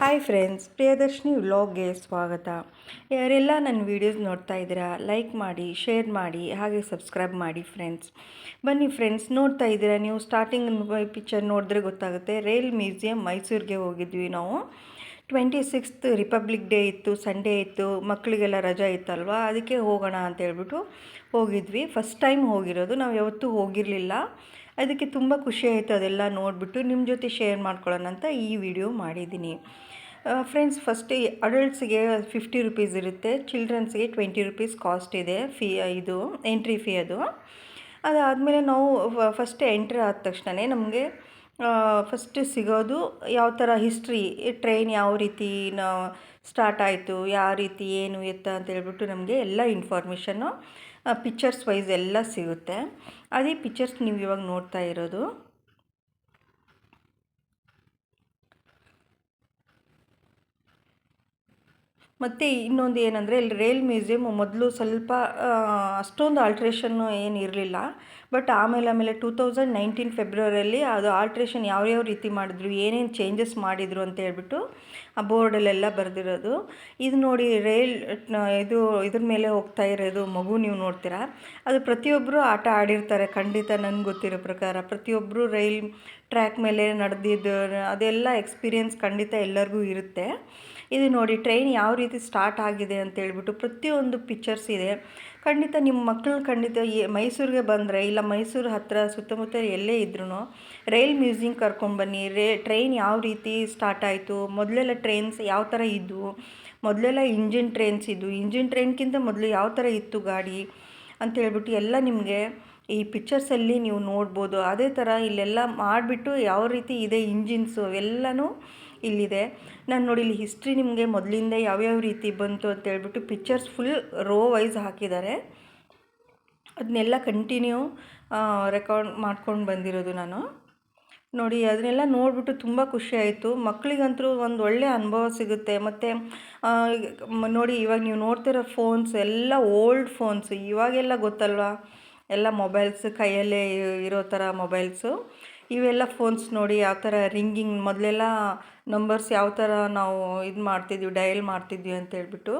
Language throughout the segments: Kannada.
ಹಾಯ್ ಫ್ರೆಂಡ್ಸ್ ಪ್ರಿಯದರ್ಶಿನಿ ವ್ಲಾಗ್ಗೆ ಸ್ವಾಗತ. ಯಾರೆಲ್ಲ ನನ್ನ ವೀಡಿಯೋಸ್ ನೋಡ್ತಾ ಇದ್ದೀರಾ ಲೈಕ್ ಮಾಡಿ ಶೇರ್ ಮಾಡಿ, ಹಾಗೆ ಸಬ್ಸ್ಕ್ರೈಬ್ ಮಾಡಿ ಫ್ರೆಂಡ್ಸ್ ಬನ್ನಿ ಫ್ರೆಂಡ್ಸ್ ನೋಡ್ತಾ ಇದ್ದೀರಾ, ನೀವು ಸ್ಟಾರ್ಟಿಂಗ್ ಪಿಕ್ಚರ್ ನೋಡಿದ್ರೆ ಗೊತ್ತಾಗುತ್ತೆ. ರೈಲ್ ಮ್ಯೂಸಿಯಂ ಮೈಸೂರಿಗೆ ಹೋಗಿದ್ವಿ ನಾವು. ಟ್ವೆಂಟಿ ಸಿಕ್ಸ್ತ್ ರಿಪಬ್ಲಿಕ್ ಡೇ ಇತ್ತು ಸಂಡೇ ಇತ್ತು, ಮಕ್ಕಳಿಗೆಲ್ಲ ರಜಾ ಇತ್ತಲ್ವಾ? ಅದಕ್ಕೆ ಹೋಗೋಣ ಅಂತ ಹೇಳ್ಬಿಟ್ಟು ಹೋಗಿದ್ವಿ. ಫಸ್ಟ್ ಟೈಮ್ ಹೋಗಿರೋದು, ನಾವು ಯಾವತ್ತೂ ಹೋಗಿರಲಿಲ್ಲ. ಅದಕ್ಕೆ ತುಂಬ ಖುಷಿ ಆಯಿತು ಅದೆಲ್ಲ ನೋಡಿಬಿಟ್ಟು ನಿಮ್ಮ ಜೊತೆ ಶೇರ್ ಮಾಡ್ಕೊಳ್ಳೋಣ ಅಂತ ಈ ವಿಡಿಯೋ ಮಾಡಿದ್ದೀನಿ. ಫ್ರೆಂಡ್ಸ್ ಫಸ್ಟ್ ಅಡಲ್ಟ್ಸ್ಗೆ ಫಿಫ್ಟಿ ರುಪೀಸ್ ಇರುತ್ತೆ ಚಿಲ್ಡ್ರನ್ಸ್ಗೆ ಟ್ವೆಂಟಿ ರುಪೀಸ್ ಕಾಸ್ಟ್ ಇದೆ ಫೀ ಇದು ಎಂಟ್ರಿ ಫೀ ಅದು. ಅದಾದಮೇಲೆ ನಾವು ಫಸ್ಟ್ ಎಂಟ್ರಿ ಆದ ತಕ್ಷಣವೇ ನಮಗೆ ಫಸ್ಟ್ ಸಿಗೋದು ಯಾವ ಥರ ಹಿಸ್ಟ್ರಿ ಟ್ರೈನ್ ಯಾವ ರೀತಿ ಸ್ಟಾರ್ಟ್ ಆಯಿತು, ಯಾವ ರೀತಿ, ಏನು, ಎತ್ತ ಅಂತ ಹೇಳ್ಬಿಟ್ಟು ನಮಗೆ ಎಲ್ಲ ಇನ್ಫಾರ್ಮೇಷನ್ನು ಪಿಕ್ಚರ್ಸ್ ವೈಸ್ ಎಲ್ಲ ಸಿಗುತ್ತೆ. ಅದೇ ಪಿಕ್ಚರ್ಸ್ ನೀವು ಇವಾಗ ನೋಡ್ತಾ ಇರೋದು. ಮತ್ತು ಇನ್ನೊಂದು ಏನಂದರೆ ಇಲ್ಲಿ ರೈಲ್ ಮ್ಯೂಸಿಯಮ್ ಮೊದಲು ಸ್ವಲ್ಪ ಅಷ್ಟೊಂದು ಆಲ್ಟ್ರೇಷನ್ನು ಏನು ಇರಲಿಲ್ಲ. ಬಟ್ ಆಮೇಲೆ ಆಮೇಲೆ ಟೂ ತೌಸಂಡ್ ನೈನ್ಟೀನ್ ಫೆಬ್ರವರಿಯಲ್ಲಿ ಅದು ಆಲ್ಟ್ರೇಷನ್ ಯಾವ್ಯಾವ ರೀತಿ ಮಾಡಿದ್ರು, ಏನೇನು ಚೇಂಜಸ್ ಮಾಡಿದರು ಅಂತ ಹೇಳ್ಬಿಟ್ಟು ಆ ಬೋರ್ಡಲ್ಲೆಲ್ಲ ಬರೆದಿರೋದು. ಇದು ನೋಡಿ ರೈಲ್ ಇದು, ಇದ್ರ ಮೇಲೆ ಹೋಗ್ತಾ ಇರೋದು ಮಗು ನೀವು ನೋಡ್ತೀರಾ. ಅದು ಪ್ರತಿಯೊಬ್ಬರು ಆಟ ಆಡಿರ್ತಾರೆ, ಖಂಡಿತ ನನಗೆ ಗೊತ್ತಿರೋ ಪ್ರಕಾರ. ಪ್ರತಿಯೊಬ್ಬರು ರೈಲ್ ಟ್ರ್ಯಾಕ್ ಮೇಲೆ ನಡೆದಿದ್ದು, ಅದೆಲ್ಲ ಎಕ್ಸ್ಪೀರಿಯನ್ಸ್ ಖಂಡಿತ ಎಲ್ಲರಿಗೂ ಇರುತ್ತೆ. ಇದು ನೋಡಿ ಟ್ರೈನ್ ಯಾವ ರೀತಿ ಸ್ಟಾರ್ಟ್ ಆಗಿದೆ ಅಂತ ಹೇಳ್ಬಿಟ್ಟು ಪ್ರತಿಯೊಂದು ಪಿಕ್ಚರ್ಸ್ ಇದೆ. ಖಂಡಿತ ನಿಮ್ಮ ಮಕ್ಕಳು ಖಂಡಿತ ಮೈಸೂರಿಗೆ ಬಂದರೆ, ಇಲ್ಲ ಮೈಸೂರು ಹತ್ತಿರ ಸುತ್ತಮುತ್ತ ಎಲ್ಲೇ ಇದ್ರೂ ರೈಲ್ ಮ್ಯೂಸಿಯಂ ಕರ್ಕೊಂಡ್ಬನ್ನಿ ರೇ ಟ್ರೈನ್ ಯಾವ ರೀತಿ ಸ್ಟಾರ್ಟ್ ಆಯಿತು, ಮೊದಲೆಲ್ಲ ಟ್ರೈನ್ಸ್ ಯಾವ ಥರ ಇದ್ದವು ಮೊದಲೆಲ್ಲ ಇಂಜಿನ್ ಟ್ರೈನ್ಸ್ ಇದ್ದವು ಇಂಜಿನ್ ಟ್ರೈನ್ಗಿಂತ ಮೊದಲು ಯಾವ ಥರ ಇತ್ತು ಗಾಡಿ ಅಂತ ಹೇಳ್ಬಿಟ್ಟು ಎಲ್ಲ ನಿಮಗೆ ಈ ಪಿಕ್ಚರ್ಸಲ್ಲಿ ನೀವು ನೋಡ್ಬೋದು. ಅದೇ ಥರ ಇಲ್ಲೆಲ್ಲ ಮಾಡಿಬಿಟ್ಟು ಯಾವ ರೀತಿ ಇದೆ ಇಂಜಿನ್ಸು ಅವೆಲ್ಲನೂ ಇಲ್ಲಿದೆ. ನಾನು ನೋಡಿ, ಇಲ್ಲಿ ಹಿಸ್ಟ್ರಿ ನಿಮಗೆ ಮೊದಲಿಂದ ಯಾವ್ಯಾವ ರೀತಿ ಬಂತು ಅಂತ ಹೇಳ್ಬಿಟ್ಟು ಪಿಕ್ಚರ್ಸ್ ಫುಲ್ ರೋ ವೈಸ್ ಹಾಕಿದ್ದಾರೆ. ಅದನ್ನೆಲ್ಲ ಕಂಟಿನ್ಯೂ ರೆಕಾರ್ಡ್ ಮಾಡ್ಕೊಂಡು ಬಂದಿರೋದು ನಾನು. ನೋಡಿ ಅದನ್ನೆಲ್ಲ ನೋಡಿಬಿಟ್ಟು ತುಂಬ ಖುಷಿ ಆಯಿತು. ಮಕ್ಕಳಿಗಂತೂ ಒಂದು ಒಳ್ಳೆಯ ಅನುಭವ ಸಿಗುತ್ತೆ. ಮತ್ತು ನೋಡಿ, ಇವಾಗ ನೀವು ನೋಡ್ತಿರೋ ಫೋನ್ಸ್ ಎಲ್ಲ ಓಲ್ಡ್ ಫೋನ್ಸ್ ಇವಾಗೆಲ್ಲ ಗೊತ್ತಲ್ವಾ? ಎಲ್ಲ ಮೊಬೈಲ್ಸ್ ಕೈಯಲ್ಲೇ ಇರೋ ಥರ ಮೊಬೈಲ್ಸು ಇವೆಲ್ಲ ಫೋನ್ಸ್ ನೋಡಿ ಯಾವ ಥರ ರಿಂಗಿಂಗ್ ಮೊದಲೆಲ್ಲ ನಂಬರ್ಸ್ ಯಾವ ಥರ ನಾವು ಇದು ಮಾಡ್ತಿದ್ವಿ ಡಯಲ್ ಮಾಡ್ತಿದ್ವಿ ಅಂತ ಹೇಳ್ಬಿಟ್ಟು.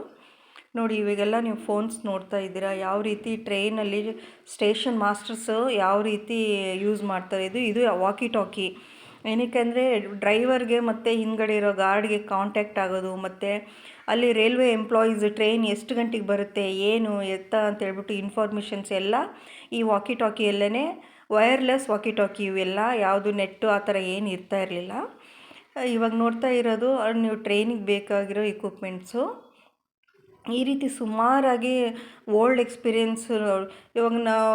ನೋಡಿ, ಇವಾಗೆಲ್ಲ ನೀವು ಫೋನ್ಸ್ ನೋಡ್ತಾ ಇದ್ದೀರಾ, ಯಾವ ರೀತಿ ಟ್ರೈನಲ್ಲಿ ಸ್ಟೇಷನ್ ಮಾಸ್ಟರ್ಸ್ ಯಾವ ರೀತಿ ಯೂಸ್ ಮಾಡ್ತಾರೆ. ಇದು ಇದು ವಾಕಿ ಟಾಕಿ ಏನಕ್ಕೆ ಡ್ರೈವರ್ಗೆ ಮತ್ತು ಹಿಂದ್ಗಡೆ ಇರೋ ಗಾರ್ಡ್ಗೆ ಕಾಂಟ್ಯಾಕ್ಟ್ ಆಗೋದು, ಮತ್ತು ಅಲ್ಲಿ ರೈಲ್ವೆ ಎಂಪ್ಲಾಯೀಸ್ ಟ್ರೈನ್ ಎಷ್ಟು ಗಂಟೆಗೆ ಬರುತ್ತೆ, ಏನು, ಎತ್ತ ಅಂತ ಹೇಳ್ಬಿಟ್ಟು ಇನ್ಫಾರ್ಮೇಷನ್ಸ್ ಎಲ್ಲ ಈ ವಾಕಿ ಟಾಕಿಯಲ್ಲೇ ವೈರ್ಲೆಸ್ ವಾಕಿ ಟಾಕಿ ಇವೆಲ್ಲ, ಯಾವುದು ನೆಟ್ಟು ಆ ಥರ ಏನು ಇರ್ತಾ ಇರಲಿಲ್ಲ. ಇವಾಗ ನೋಡ್ತಾ ಇರೋದು ನೀವು ಟ್ರೈನಿಗೆ ಬೇಕಾಗಿರೋ ಇಕ್ವಿಪ್ಮೆಂಟ್ಸು ಈ ರೀತಿ ಸುಮಾರಾಗಿ ಓಲ್ಡ್ ಎಕ್ಸ್ಪೀರಿಯೆನ್ಸ್ ಇವಾಗ ನಾವು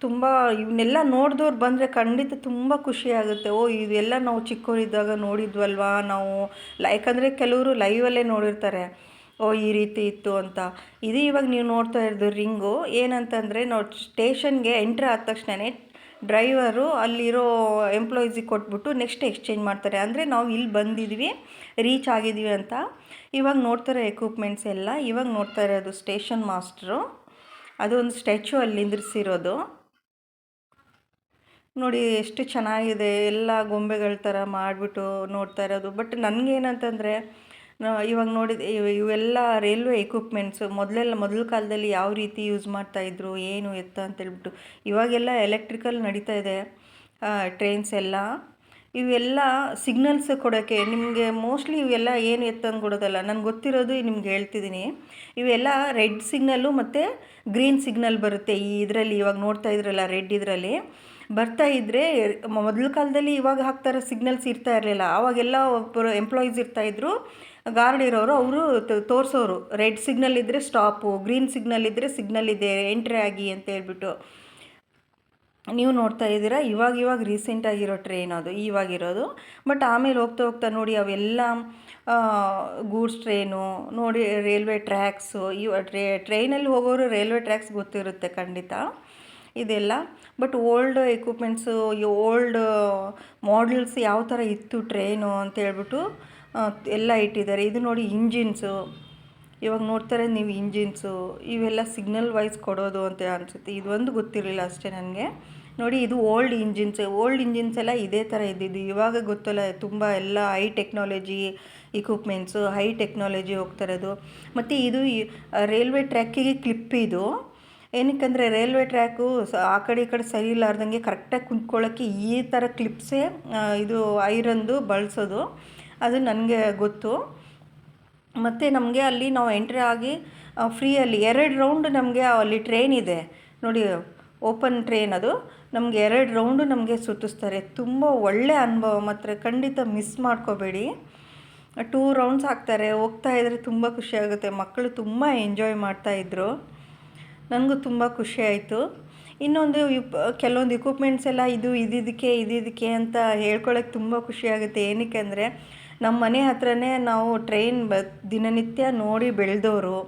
ತುಂಬ ಇವನ್ನೆಲ್ಲ ನೋಡಿದವ್ರು ಬಂದರೆ ಖಂಡಿತ ತುಂಬ ಖುಷಿ ಆಗುತ್ತೆ. ಓ, ಇವೆಲ್ಲ ನಾವು ಚಿಕ್ಕವರಿದ್ದಾಗ ನೋಡಿದ್ವಲ್ವಾ ನಾವು? ಯಾಕಂದರೆ ಕೆಲವರು ಲೈವಲ್ಲೇ ನೋಡಿರ್ತಾರೆ. ಓ, ಈ ರೀತಿ ಇತ್ತು ಅಂತ. ಇದು ಇವಾಗ ನೀವು ನೋಡ್ತಾ ಇರೋದು ರಿಂಗು. ಏನಂತಂದರೆ ನಾವು ಸ್ಟೇಷನ್ಗೆ ಎಂಟ್ರ್ ಆದ ತಕ್ಷಣವೇ ಡ್ರೈವರು ಅಲ್ಲಿರೋ ಎಂಪ್ಲಾಯೀಸಿಗೆ ಕೊಟ್ಬಿಟ್ಟು ನೆಕ್ಸ್ಟ್ ಎಕ್ಸ್ಚೇಂಜ್ ಮಾಡ್ತಾರೆ. ಅಂದರೆ ನಾವು ಇಲ್ಲಿ ಬಂದಿದ್ವಿ, ರೀಚ್ ಆಗಿದ್ದೀವಿ ಅಂತ. ಇವಾಗ ನೋಡ್ತಾರೆ ಎಕ್ವಿಪ್ಮೆಂಟ್ಸ್ ಎಲ್ಲ. ಇವಾಗ ನೋಡ್ತಾ ಇರೋದು ಸ್ಟೇಷನ್ ಮಾಸ್ಟ್ರು. ಅದು ಒಂದು ಸ್ಟ್ಯಾಚು ಅಲ್ಲಿ ನಿಂದಿರಿಸಿರೋದು. ನೋಡಿ ಎಷ್ಟು ಚೆನ್ನಾಗಿದೆ. ಎಲ್ಲ ಗೊಂಬೆಗಳ ಥರ ಮಾಡಿಬಿಟ್ಟು ನೋಡ್ತಾ ಇರೋದು. ಬಟ್ ನನಗೇನಂತಂದರೆ ಇವಾಗ ನೋಡಿದ ಇವೆಲ್ಲ ರೈಲ್ವೆ ಎಕ್ವಿಪ್ಮೆಂಟ್ಸು ಮೊದಲೆಲ್ಲ, ಮೊದಲ ಕಾಲದಲ್ಲಿ ಯಾವ ರೀತಿ ಯೂಸ್ ಮಾಡ್ತಾಯಿದ್ರು ಏನು ಎತ್ತ ಅಂತೇಳ್ಬಿಟ್ಟು ಇವಾಗೆಲ್ಲ ಎಲೆಕ್ಟ್ರಿಕಲ್ ನಡೀತಾ ಇದೆ. ಟ್ರೈನ್ಸ್ ಎಲ್ಲ, ಇವೆಲ್ಲ ಸಿಗ್ನಲ್ಸ್ ಕೊಡೋಕ್ಕೆ ನಿಮಗೆ ಮೋಸ್ಟ್ಲಿ ಇವೆಲ್ಲ ಏನು ಎತ್ತಂದು ಕೊಡೋದಲ್ಲ, ನನಗೆ ಗೊತ್ತಿರೋದು ನಿಮ್ಗೆ ಹೇಳ್ತಿದ್ದೀನಿ. ಇವೆಲ್ಲ ರೆಡ್ ಸಿಗ್ನಲ್ಲು ಮತ್ತು ಗ್ರೀನ್ ಸಿಗ್ನಲ್ ಬರುತ್ತೆ ಈ ಇದರಲ್ಲಿ, ಇವಾಗ ನೋಡ್ತಾ ಇದ್ರಲ್ಲ ರೆಡ್ ಇದರಲ್ಲಿ. ಬರ್ತಾ ಇದ್ದರೆ ಮೊದಲ ಕಾಲದಲ್ಲಿ ಇವಾಗ ಹಾಕ್ತಾರೋ ಸಿಗ್ನಲ್ಸ್ ಇರ್ತಾ ಇರಲಿಲ್ಲ, ಆವಾಗೆಲ್ಲ ಒಬ್ಬರು ಎಂಪ್ಲಾಯೀಸ್ ಇರ್ತಾಯಿದ್ರು ಗಾರ್ಡ್ ಇರೋರು ಅವರು ತೋರಿಸೋರು. ರೆಡ್ ಸಿಗ್ನಲ್ ಇದ್ದರೆ ಸ್ಟಾಪು ಗ್ರೀನ್ ಸಿಗ್ನಲ್ ಇದ್ದರೆ ಸಿಗ್ನಲ್ ಇದೆ, ಎಂಟ್ರಿ ಆಗಿ ಅಂತ ಹೇಳ್ಬಿಟ್ಟು. ನೀವು ನೋಡ್ತಾ ಇದ್ದೀರಾ, ಇವಾಗ ಇವಾಗ ರೀಸೆಂಟಾಗಿರೋ ಟ್ರೈನ್ ಅದು ಇವಾಗಿರೋದು ಬಟ್ ಆಮೇಲೆ ಹೋಗ್ತಾ ಹೋಗ್ತಾ ನೋಡಿ ಅವೆಲ್ಲ ಗೂಡ್ಸ್ ಟ್ರೈನು ನೋಡಿ ರೈಲ್ವೆ ಟ್ರ್ಯಾಕ್ಸು ಇವ, ಟ್ರೇ ಟ್ರೈನಲ್ಲಿ ಹೋಗೋರು ರೈಲ್ವೆ ಟ್ರ್ಯಾಕ್ಸ್ ಗೊತ್ತಿರುತ್ತೆ ಖಂಡಿತ. ಇದೆಲ್ಲ. But old equipments old models ಯಾವ ಥರ ಇತ್ತು ಟ್ರೈನು ಅಂತ ಹೇಳ್ಬಿಟ್ಟು ಎಲ್ಲ ಇಟ್ಟಿದ್ದಾರೆ. ಇದು ನೋಡಿ ಇಂಜಿನ್ಸು. ಇವಾಗ ನೋಡ್ತಾರೆ ನೀವು ಇಂಜಿನ್ಸು. ಇವೆಲ್ಲ ಸಿಗ್ನಲ್ ವೈಸ್ ಕೊಡೋದು ಅಂತ ಅನಿಸುತ್ತೆ. ಇದೊಂದು ಗೊತ್ತಿರಲಿಲ್ಲ ಅಷ್ಟೇ ನನಗೆ. ನೋಡಿ ಇದು ಓಲ್ಡ್ ಇಂಜಿನ್ಸ್. ಓಲ್ಡ್ ಇಂಜಿನ್ಸ್ ಎಲ್ಲ ಇದೇ ಥರ ಇದ್ದಿದ್ದು. ಇವಾಗ ಗೊತ್ತಲ್ಲ, ತುಂಬ ಎಲ್ಲ high technology equipments high technology ಹೋಗ್ತಾರದು ಮತ್ತು ಇದು ರೈಲ್ವೆ ಟ್ರ್ಯಾಕಿಗೆ ಕ್ಲಿಪ್ ಇದು. ಏನಕ್ಕಂದರೆ ರೈಲ್ವೆ ಟ್ರ್ಯಾಕು ಆ ಕಡೆ ಈ ಕಡೆ ಸರಿ ಇಲ್ಲಾರ್ದಂಗೆ ಕರೆಕ್ಟಾಗಿ ಕುಂತ್ಕೊಳ್ಳೋಕ್ಕೆ ಈ ಥರ ಕ್ಲಿಪ್ಸೇ ಇದು ಐರನ್ದು ಬಳಸೋದು. ಅದು ನನಗೆ ಗೊತ್ತು. ಮತ್ತು ನಮಗೆ ಅಲ್ಲಿ ನಾವು ಎಂಟ್ರಿ ಆಗಿ ಫ್ರೀಯಲ್ಲಿ ಎರಡು ರೌಂಡ್ ನಮಗೆ ಅಲ್ಲಿ ಟ್ರೈನ್ ಇದೆ. ನೋಡಿ, ಓಪನ್ ಟ್ರೈನ್ ಅದು. ನಮಗೆ ಎರಡು ರೌಂಡು ನಮಗೆ ಸುತ್ತಿಸ್ತಾರೆ. ತುಂಬ ಒಳ್ಳೆಯ ಅನುಭವ ಮಾತ್ರ. ಖಂಡಿತ ಮಿಸ್ ಮಾಡ್ಕೋಬೇಡಿ. ಟೂ ರೌಂಡ್ಸ್ ಹಾಕ್ತಾರೆ ಹೋಗ್ತಾ ಇದ್ದರೆ ತುಂಬ ಖುಷಿಯಾಗುತ್ತೆ ಮಕ್ಕಳು ತುಂಬ ಎಂಜಾಯ್ ಮಾಡ್ತಾಯಿದ್ರು ನನಗೂ ತುಂಬ ಖುಷಿ ಆಯಿತು. ಇನ್ನೊಂದು ಕೆಲವೊಂದು ಇಕ್ವಿಪ್ಮೆಂಟ್ಸ್ ಎಲ್ಲ ಇದು ಇದಿದ್ದಕ್ಕೆ ಇದಿದಕ್ಕೆ ಅಂತ ಹೇಳ್ಕೊಳ್ಳೋಕ್ಕೆ ತುಂಬ ಖುಷಿಯಾಗುತ್ತೆ ಏನಕ್ಕೆ ಅಂದರೆ ನಮ್ಮ ಮನೆ ಹತ್ರನೇ ನಾವು ಟ್ರೈನ್ ಬ, ದಿನನಿತ್ಯ ನೋಡಿ ಬೆಳೆದವರು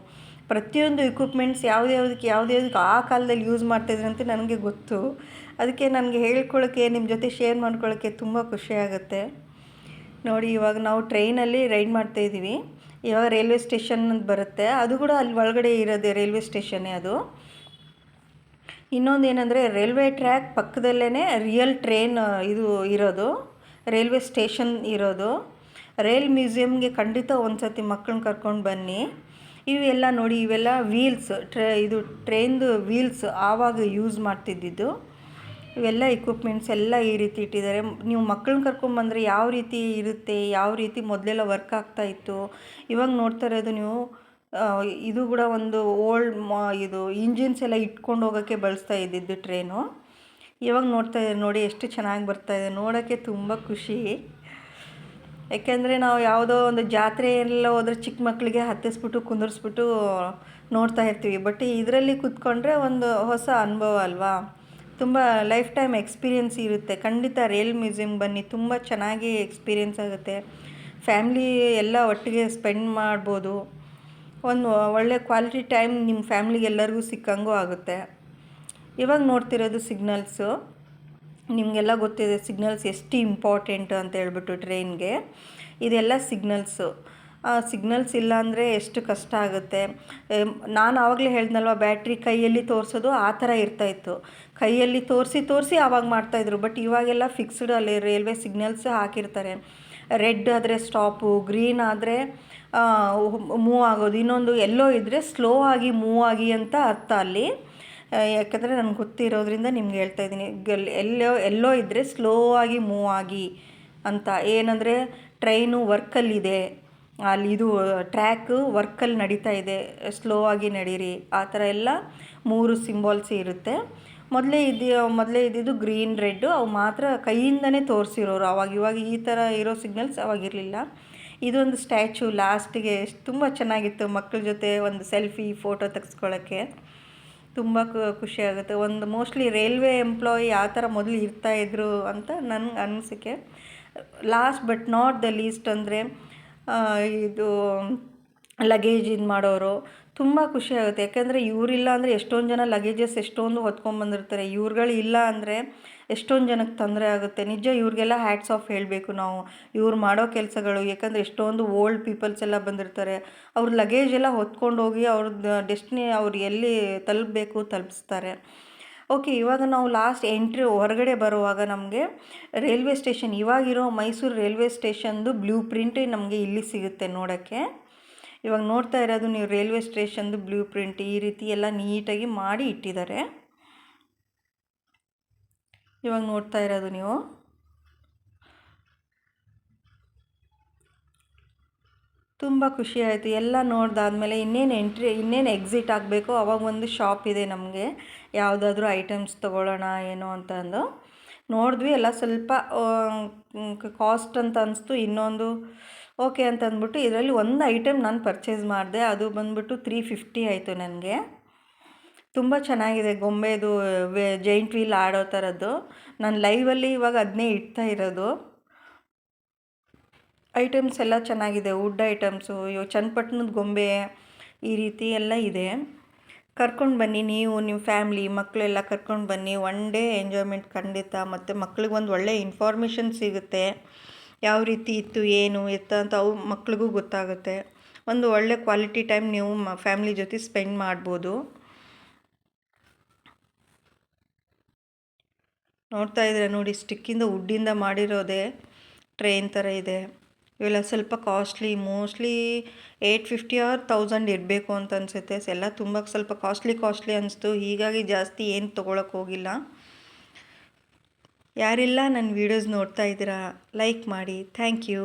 ಪ್ರತಿಯೊಂದು ಇಕ್ವಿಪ್ಮೆಂಟ್ಸ್ ಯಾವ್ದ್ಯಾವ್ದಕ್ಕೆ ಯಾವ್ದ್ಯಾವ್ದಕ್ಕೆ ಆ ಕಾಲದಲ್ಲಿ ಯೂಸ್ ಮಾಡ್ತಿದ್ರು ಅಂತ ನನಗೆ ಗೊತ್ತು. ಅದಕ್ಕೆ ನನಗೆ ಹೇಳ್ಕೊಳ್ಳೋಕ್ಕೆ ನಿಮ್ಮ ಜೊತೆ ಶೇರ್ ಮಾಡ್ಕೊಳ್ಳೋಕ್ಕೆ ತುಂಬ ಖುಷಿಯಾಗುತ್ತೆ ನೋಡಿ, ಇವಾಗ ನಾವು ಟ್ರೈನಲ್ಲಿ ರೈಡ್ ಮಾಡ್ತಾಯಿದ್ದೀವಿ ಇವಾಗ ರೈಲ್ವೆ ಸ್ಟೇಷನ್ ಅಂತ ಬರುತ್ತೆ. ಅದು ಕೂಡ ಅಲ್ಲಿ ಒಳಗಡೆ ಇರೋದೇ ರೈಲ್ವೆ ಸ್ಟೇಷನ್ನೇ ಅದು. ಇನ್ನೊಂದು ಏನಂದರೆ ರೈಲ್ವೆ ಟ್ರ್ಯಾಕ್ ಪಕ್ಕದಲ್ಲೇ ರಿಯಲ್ ಟ್ರೈನ್ ಇದು ಇರೋದು. ರೈಲ್ವೆ ಸ್ಟೇಷನ್ ಇರೋದು. ರೈಲ್ ಮ್ಯೂಸಿಯಮ್ಗೆ ಖಂಡಿತ ಒಂದು ಸತಿ ಮಕ್ಕಳನ್ನ ಕರ್ಕೊಂಡು ಬನ್ನಿ. ಇವೆಲ್ಲ ನೋಡಿ, ಇವೆಲ್ಲ ವೀಲ್ಸ್ ಟ್ರೇ, ಇದು ಟ್ರೈನ್ದು ವೀಲ್ಸ್ ಆವಾಗ ಯೂಸ್ ಮಾಡ್ತಿದ್ದಿದ್ದು. ಇವೆಲ್ಲ ಇಕ್ವಿಪ್ಮೆಂಟ್ಸ್ ಎಲ್ಲ ಈ ರೀತಿ ಇಟ್ಟಿದ್ದಾರೆ. ನೀವು ಮಕ್ಕಳನ್ನ ಕರ್ಕೊಂಬಂದರೆ ಯಾವ ರೀತಿ ಇರುತ್ತೆ, ಯಾವ ರೀತಿ ಮೊದಲೆಲ್ಲ ವರ್ಕ್ ಆಗ್ತಾ ಇತ್ತು? ಇವಾಗ ನೋಡ್ತಾ ಇರೋದು ನೀವು ಇದು ಕೂಡ ಒಂದು ಓಲ್ಡ್ ಇದು ಇಂಜಿನ್ಸ್ ಎಲ್ಲ ಇಟ್ಕೊಂಡು ಹೋಗೋಕ್ಕೆ ಬಳಸ್ತಾ ಇದ್ದಿದ್ದು ಟ್ರೈನು ಇವಾಗ ನೋಡ್ತಾ, ನೋಡಿ ಎಷ್ಟು ಚೆನ್ನಾಗಿ ಬರ್ತಾ ಇದೆ. ನೋಡೋಕ್ಕೆ ತುಂಬ ಖುಷಿ. ಯಾಕೆಂದರೆ ನಾವು ಯಾವುದೋ ಒಂದು ಜಾತ್ರೆ ಎಲ್ಲ ಹೋದ್ರೆ ಚಿಕ್ಕ ಮಕ್ಕಳಿಗೆ ಹತ್ತಿಸ್ಬಿಟ್ಟು, ಕುಂದರ್ಸ್ಬಿಟ್ಟು ನೋಡ್ತಾ ಇರ್ತೀವಿ. ಬಟ್ ಇದರಲ್ಲಿ ಕೂತ್ಕೊಂಡ್ರೆ ಒಂದು ಹೊಸ ಅನುಭವ ಅಲ್ವಾ? ತುಂಬ ಲೈಫ್ ಟೈಮ್ ಎಕ್ಸ್ಪೀರಿಯೆನ್ಸ್ ಇರುತ್ತೆ. ಖಂಡಿತ ರೇಲ್ ಮ್ಯೂಸಿಯಂ ಬನ್ನಿ. ತುಂಬ ಚೆನ್ನಾಗಿ ಎಕ್ಸ್ಪೀರಿಯೆನ್ಸ್ ಆಗುತ್ತೆ. ಫ್ಯಾಮ್ಲಿ ಎಲ್ಲ ಒಟ್ಟಿಗೆ ಸ್ಪೆಂಡ್ ಮಾಡ್ಬೋದು. ಒಂದು ಒಳ್ಳೆ ಕ್ವಾಲಿಟಿ ಟೈಮ್ ನಿಮ್ಮ ಫ್ಯಾಮ್ಲಿಗೆ ಎಲ್ಲರಿಗೂ ಸಿಕ್ಕಂಗೂ ಆಗುತ್ತೆ. ಇವಾಗ ನೋಡ್ತಿರೋದು ಸಿಗ್ನಲ್ಸು ನಿಮಗೆಲ್ಲ ಗೊತ್ತಿದೆ ಸಿಗ್ನಲ್ಸ್ ಎಷ್ಟು ಇಂಪಾರ್ಟೆಂಟ್ ಅಂತ ಹೇಳ್ಬಿಟ್ಟು ಟ್ರೈನ್ಗೆ. ಇದೆಲ್ಲ ಸಿಗ್ನಲ್ಸು. ಸಿಗ್ನಲ್ಸ್ ಇಲ್ಲ ಅಂದರೆ ಎಷ್ಟು ಕಷ್ಟ ಆಗುತ್ತೆ. ನಾನು ಆವಾಗಲೇ ಹೇಳ್ದಲ್ವ ಬ್ಯಾಟ್ರಿ ಕೈಯಲ್ಲಿ ತೋರಿಸೋದು ಆ ಥರ ಇರ್ತಾಯಿತ್ತು ಕೈಯಲ್ಲಿ ತೋರಿಸಿ ತೋರಿಸಿ ಆವಾಗ ಮಾಡ್ತಾಯಿದ್ರು ಬಟ್ ಇವಾಗೆಲ್ಲ ಫಿಕ್ಸ್ಡ್ ಅಲ್ಲಿ ರೈಲ್ವೆ ಸಿಗ್ನಲ್ಸ್ ಹಾಕಿರ್ತಾರೆ. ರೆಡ್ ಆದರೆ ಸ್ಟಾಪು ಗ್ರೀನ್ ಆದರೆ ಮೂವ್ ಆಗೋದು. ಇನ್ನೊಂದು ಎಲ್ಲೋ ಇದ್ದರೆ ಸ್ಲೋ ಆಗಿ ಮೂವ್ ಆಗಿ ಅಂತ ಅರ್ಥ ಅಲ್ಲಿ. ಯಾಕಂದರೆ ನನಗೆ ಗೊತ್ತಿರೋದ್ರಿಂದ ನಿಮ್ಗೆ ಹೇಳ್ತಾ ಇದ್ದೀನಿ. ಎಲ್ಲೋ ಎಲ್ಲೋ ಇದ್ದರೆ ಸ್ಲೋ ಆಗಿ ಮೂವ್ ಆಗಿ ಅಂತ. ಏನಂದರೆ ಟ್ರೈನು ವರ್ಕಲ್ಲಿದೆ ಅಲ್ಲಿ ಇದು ಟ್ರ್ಯಾಕು ವರ್ಕಲ್ಲಿ ನಡೀತಾ ಇದೆ. ಸ್ಲೋ ಆಗಿ ನಡೀರಿ. ಆ ಥರ ಎಲ್ಲ ಮೂರು ಸಿಂಬಾಲ್ಸ್ ಇರುತ್ತೆ. ಮೊದಲೇ ಇದು ಮೊದಲೇ ಇದ್ದಿದ್ದು ಗ್ರೀನ್ ರೆಡ್ಡು ಅವು ಮಾತ್ರ ಕೈಯಿಂದನೇ ತೋರಿಸಿರೋರು. ಅವಾಗ ಇವಾಗ ಈ ಥರ ಇರೋ ಸಿಗ್ನಲ್ಸ್ ಅವಾಗಿರಲಿಲ್ಲ ಇದೊಂದು ಸ್ಟ್ಯಾಚು ಲಾಸ್ಟಿಗೆ ತುಂಬ ಚೆನ್ನಾಗಿತ್ತು ಮಕ್ಕಳ ಜೊತೆ ಒಂದು ಸೆಲ್ಫಿ ಫೋಟೋ ತೆಗೆಸ್ಕೊಳ್ಳೋಕ್ಕೆ ತುಂಬ ಖುಷಿಯಾಗುತ್ತೆ ಒಂದು ಮೋಸ್ಟ್ಲಿ ರೈಲ್ವೆ ಎಂಪ್ಲಾಯಿ ಆ ಥರ ಮೊದಲು ಇರ್ತಾಯಿದ್ರು ಅಂತ ನನಗೆ ಅನಿಸಿಕೆ. Last but not the least ಅಂದರೆ ಇದು ಲಗೇಜ್ ಇದು ಮಾಡೋರು ತುಂಬ ಖುಷಿಯಾಗುತ್ತೆ ಯಾಕೆಂದರೆ ಇವರಿಲ್ಲ ಅಂದರೆ ಎಷ್ಟೊಂದು ಜನ ಲಗೇಜಸ್ ಎಷ್ಟೊಂದು ಹೊತ್ಕೊಂಡ್ಬಂದಿರ್ತಾರೆ ಇವ್ರುಗಳು ಇಲ್ಲ ಅಂದರೆ ಎಷ್ಟೊಂದು ಜನಕ್ಕೆ ತೊಂದರೆ ಆಗುತ್ತೆ. ನಿಜ ಇವ್ರಿಗೆಲ್ಲ ಹ್ಯಾಟ್ಸ್ ಆಫ್ ಹೇಳಬೇಕು ನಾವು. ಇವ್ರು ಮಾಡೋ ಕೆಲಸಗಳು, ಯಾಕಂದರೆ ಎಷ್ಟೊಂದು ಓಲ್ಡ್ ಪೀಪಲ್ಸ್ ಎಲ್ಲ ಬಂದಿರ್ತಾರೆ. ಅವ್ರ ಲಗೇಜ್ ಎಲ್ಲ ಹೊತ್ಕೊಂಡು ಹೋಗಿ ಅವ್ರದ್ದು ಡೆಸ್ಟಿನಿ ಅವ್ರು ಎಲ್ಲಿ ತಲುಪಬೇಕು ತಲುಪಿಸ್ತಾರೆ. ಓಕೆ ಇವಾಗ ನಾವು ಲಾಸ್ಟ್ ಎಂಟ್ರಿ ಹೊರಗಡೆ ಬರುವಾಗ ನಮಗೆ ರೈಲ್ವೆ ಸ್ಟೇಷನ್ ಇವಾಗಿರೋ ಮೈಸೂರು ರೈಲ್ವೆ ಸ್ಟೇಷನ್ದು ಬ್ಲೂ ಪ್ರಿಂಟ್ ನಮಗೆ ಇಲ್ಲಿ ಸಿಗುತ್ತೆ ನೋಡೋಕ್ಕೆ. ಇವಾಗ ನೋಡ್ತಾ ಇರೋದು ನೀವು ರೈಲ್ವೆ ಸ್ಟೇಷನ್ದು ಬ್ಲೂ ಪ್ರಿಂಟ್ ಈ ರೀತಿ ಎಲ್ಲ ನೀಟಾಗಿ ಮಾಡಿ ಇಟ್ಟಿದ್ದಾರೆ. ಇವಾಗ ನೋಡ್ತಾ ಇರೋದು ನೀವು. ತುಂಬ ಖುಷಿ ಆಯಿತು. ಎಲ್ಲ ನೋಡ್ದಾದ್ಮೇಲೆ ಇನ್ನೇನು ಎಂಟ್ರಿ ಇನ್ನೇನು ಎಕ್ಸಿಟ್ ಆಗಬೇಕು? ಅವಾಗ ಒಂದು ಶಾಪ್ ಇದೆ ನಮಗೆ. ಯಾವುದಾದ್ರೂ ಐಟಮ್ಸ್ ತೊಗೊಳ್ಳೋಣ, ಏನೋ ಅಂತ ಅಂದು. ನೋಡಿದ್ವಿ, ಎಲ್ಲ ಸ್ವಲ್ಪ ಕಾಸ್ಟ್ ಅಂತ ಅನಿಸ್ತು. ಇನ್ನೊಂದು ಓಕೆ ಅಂತ ಅಂದ್ಬಿಟ್ಟು ಇದರಲ್ಲಿ ಒಂದು ಐಟಮ್ ನಾನು ಪರ್ಚೇಸ್ ಮಾಡಿದೆ. ಅದು ಬಂದ್ಬಿಟ್ಟು ತ್ರೀ ಫಿಫ್ಟಿ ಆಯಿತು ನನಗೆ. ತುಂಬ ಚೆನ್ನಾಗಿದೆ ಗೊಂಬೆದು ಜೈಂಟ್ ವೀಲ್ ಆಡೋ ಥರದ್ದು. ನಾನು ಲೈವಲ್ಲಿ ಇವಾಗ ಅದನ್ನೇ ಇಡ್ತಾ ಇರೋದು. ಐಟಮ್ಸ್ ಎಲ್ಲ ಚೆನ್ನಾಗಿದೆ. ವುಡ್ ಐಟಮ್ಸು ಇವಾಗ ಚನ್ನಪಟ್ಟಣದ ಗೊಂಬೆ ಈ ರೀತಿ ಎಲ್ಲ ಇದೆ. ಕರ್ಕೊಂಡು ಬನ್ನಿ ನೀವು, ನಿಮ್ಮ ಫ್ಯಾಮ್ಲಿ ಮಕ್ಕಳೆಲ್ಲ ಕರ್ಕೊಂಡು ಬನ್ನಿ. ಒನ್ ಡೇ ಎಂಜಾಯ್ಮೆಂಟ್ ಖಂಡಿತ. ಮತ್ತು ಮಕ್ಳಿಗೆ ಒಂದು ಒಳ್ಳೆ ಇನ್ಫಾರ್ಮೇಷನ್ ಸಿಗುತ್ತೆ. ಯಾವ ರೀತಿ ಇತ್ತು, ಏನು, ಎತ್ತ ಅಂತ ಅವು ಮಕ್ಳಿಗೂ ಗೊತ್ತಾಗುತ್ತೆ. ಒಂದು ಒಳ್ಳೆ ಕ್ವಾಲಿಟಿ ಟೈಮ್ ನೀವು ಮ ಫ್ಯಾಮ್ಲಿ ಜೊತೆ ಸ್ಪೆಂಡ್ ಮಾಡ್ಬೋದು. ನೋಡ್ತಾ ಇದ್ರೆ ನೋಡಿ ಸ್ಟಿಕ್ಕಿಂದ ವುಡ್ಡಿಂದ ಮಾಡಿರೋದೇ ಟ್ರೈನ್ ಥರ ಇದೆ. ಇವೆಲ್ಲ ಸ್ವಲ್ಪ costly mostly eight fifty or thousand ಇರಬೇಕು ಅಂತ ಅನಿಸುತ್ತೆ. ಎಲ್ಲ ತುಂಬ ಸ್ವಲ್ಪ ಕಾಸ್ಟ್ಲಿ ಕಾಸ್ಟ್ಲಿ ಅನಿಸ್ತು. ಹೀಗಾಗಿ ಜಾಸ್ತಿ ಏನು ತೊಗೊಳಕ್ಕೆ ಹೋಗಿಲ್ಲ. ಯಾರೆಲ್ಲ ನನ್ನ ವೀಡಿಯೋಸ್ ನೋಡ್ತಾ ಇದ್ದೀರಾ ಲೈಕ್ ಮಾಡಿ. Thank you